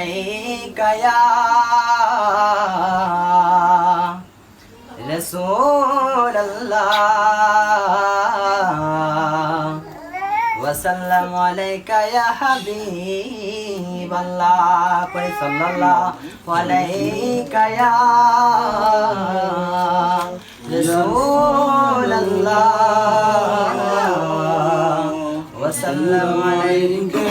আলাইকা ইয়া রাসূলুল্লাহ ওয়াসাল্লামু আলাইকা ইয়া হাবিবাল্লাহ পরে সাল্লাল্লাহু আলাইকা ইয়া রাসূলুল্লাহ ওয়াসাল্লামু আলাইকা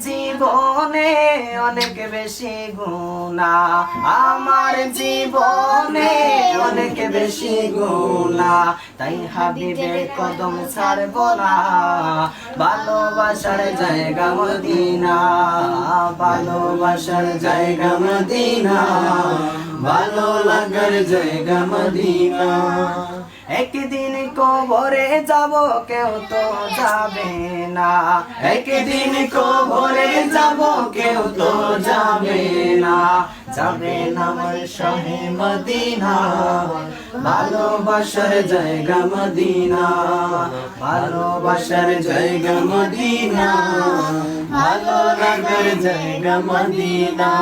জীবনে অনেক বেশি গুণা আমার জীবনে অনেক বেশি গুণা তাই হাবিবের কদম ছাড়ব না। ভালোবাসার জায়গা মদিনা। ভালোবাসার জায়গা মদিনা। ভালো লাগার জায়গা মদিনা। একদিন কবরে যাব কেউ তো যাবে না। একদিন কবরে যাব কেউ তো যাবে না। যাবে না আমার শাহে মদিনা। ভালোবাসার জায়গা মদিনা। ভালোবাসার জায়গা মদিনা। ভালো লাগার জায়গা মদিনা।